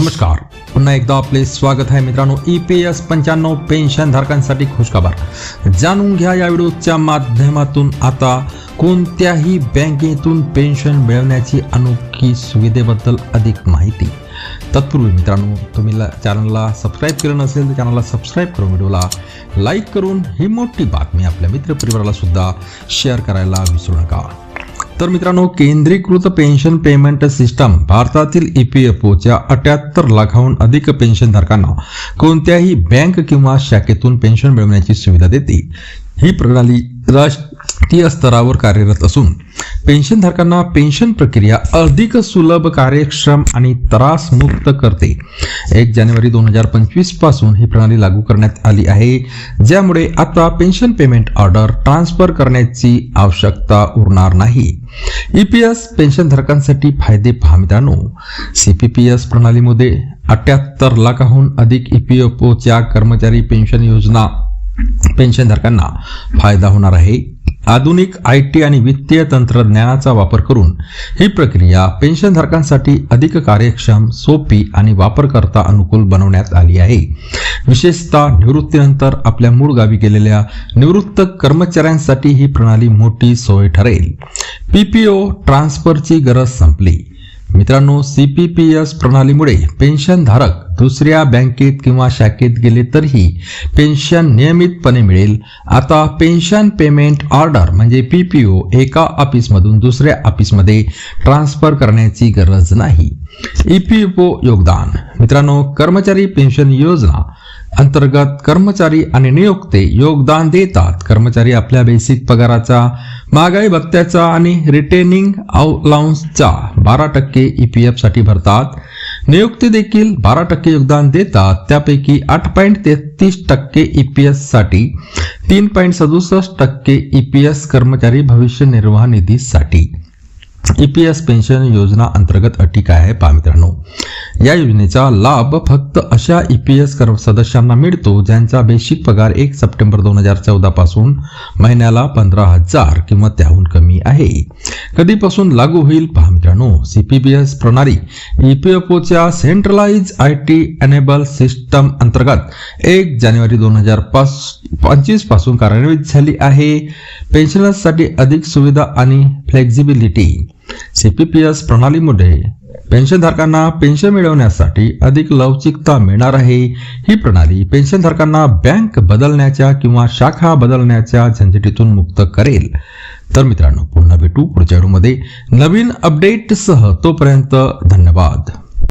नमस्कार. पुन्हा एकदा आपले स्वागत आहे मित्रांनो. ई पी एस पंच्याण्णव पेन्शन धारकांसाठी खुशखबर. जाणून घ्या या व्हिडिओच्या माध्यमातून आता कोणत्याही बँकेतून पेन्शन मिळवण्याची अनोखी सुविधेबद्दल अधिक माहिती. तत्पूर्वी मित्रांनो तुम्ही चॅनलला सबस्क्राईब केलं नसेल तर चॅनलला सबस्क्राईब करून व्हिडिओला लाईक करून ही मोठी बातमी आपल्या मित्रपरिवाराला सुद्धा शेअर करायला विसरू नका. तर मित्रांनो केंद्रीकृत पेन्शन पेमेंट सिस्टम भारतातील ई पी एफ ओच्या अठ्याहत्तर लाखाहून अधिक पेन्शनधारकांना कोणत्याही बँक किंवा शाखेतून पेन्शन मिळवण्याची सुविधा देते. ही प्रणाली राष्ट्रीय स्तरावर कार्यरत असून पेन्शनधारकांना पेन्शन प्रक्रिया अधिक सुलभ कार्यक्षम आणि त्रासमुक्त करते. एक जानेवारी दोन हजार पंचवीसपासून ही प्रणाली लागू करण्यात आली आहे ज्यामुळे आता पेन्शन पेमेंट ऑर्डर ट्रान्सफर करण्याची आवश्यकता उरणार नाही. ई पी एस पेन्शनधारकांसाठी फायदे पहा मित्रांनो. सी पी पी एस प्रणालीमध्ये अठ्याहत्तर लाखाहून अधिक ई पी एफ ओच्या कर्मचारी पेन्शन योजना पेन्शनधारकांना फायदा होणार आहे. आधुनिक आय टी आणि वित्तीय तंत्रज्ञानाचा वापर करून ही प्रक्रिया पेन्शनधारकांसाठी अधिक कार्यक्षम सोपी आणि वापरकर्ता अनुकूल बनवण्यात आली आहे. विशेषतः निवृत्तीनंतर आपल्या मूळ गावी गेलेल्या निवृत्त कर्मचाऱ्यांसाठी ही प्रणाली मोठी सोय ठरेल. पीपीओ ट्रान्सफरची गरज संपली. मित्रांनो सी पी पी एस प्रणालीमुळे पेन्शनधारक दुसऱ्या बँकेत किंवा शाखेत गेले तरीही पेन्शन नियमितपणे मिळेल. आता पेन्शन पेमेंट ऑर्डर म्हणजे पी पी ओ एका ऑफिसमधून दुसऱ्या ऑफिसमध्ये ट्रान्सफर करण्याची गरज नाही. ई पी एफ ओ योगदान. मित्रांनो कर्मचारी पेन्शन योजना अंतर्गत कर्मचारी आणि नियोक्ते योगदान देतात. कर्मचारी आपल्या बेसिक पगाराचा महागाई भत्त्याचा आणि रिटेनिंग अलाउन्सचा बारा टक्के ई पी साठी भरतात. नियुक्ती देखील बारा टक्के योगदान देतात. त्यापैकी आठ पॉईंट तेहतीस टक्के ई पी साठी तीन पॉईंट सदुसष्ट टक्के ई पी एस कर्मचारी भविष्य निर्वाह निधीसाठी. ई पी एस पेन्शन योजना अंतर्गत अटी काय आहे पहा मित्रांनो. या योजनेचा लाभ फक्त अशा ई पी एस सदस्यांना मिळतो ज्यांचा बेसिक पगार एक सप्टेंबर दोन हजार चौदा पासून महिन्याला पंधरा हजार किंवा त्याहून कमी आहे. कधीपासून लागू होईल पहा मित्रांनो. सी पी पी एस प्रणाली ई पी एफ ओच्या centralise I T enable system अंतर्गत एक जानेवारी दोन हजार पंचवीसपासून कार्यान्वित झाली आहे. पेन्शनर्ससाठी अधिक सुविधा आणि flexibility C P P S प्रणालीमध्ये पेन्शनधारकांना पेन्शन मिळवण्यासाठी अधिक लवचिकता मिळणार आहे. ही प्रणाली पेन्शनधारकांना बँक बदलण्याच्या किंवा शाखा बदलण्याच्या झंझटीतून मुक्त करेल. तर मित्रांनो पुन्हा भेटू पुढच्या व्हिडिओमध्ये. नवीन अपडेटसह तोपर्यंत धन्यवाद.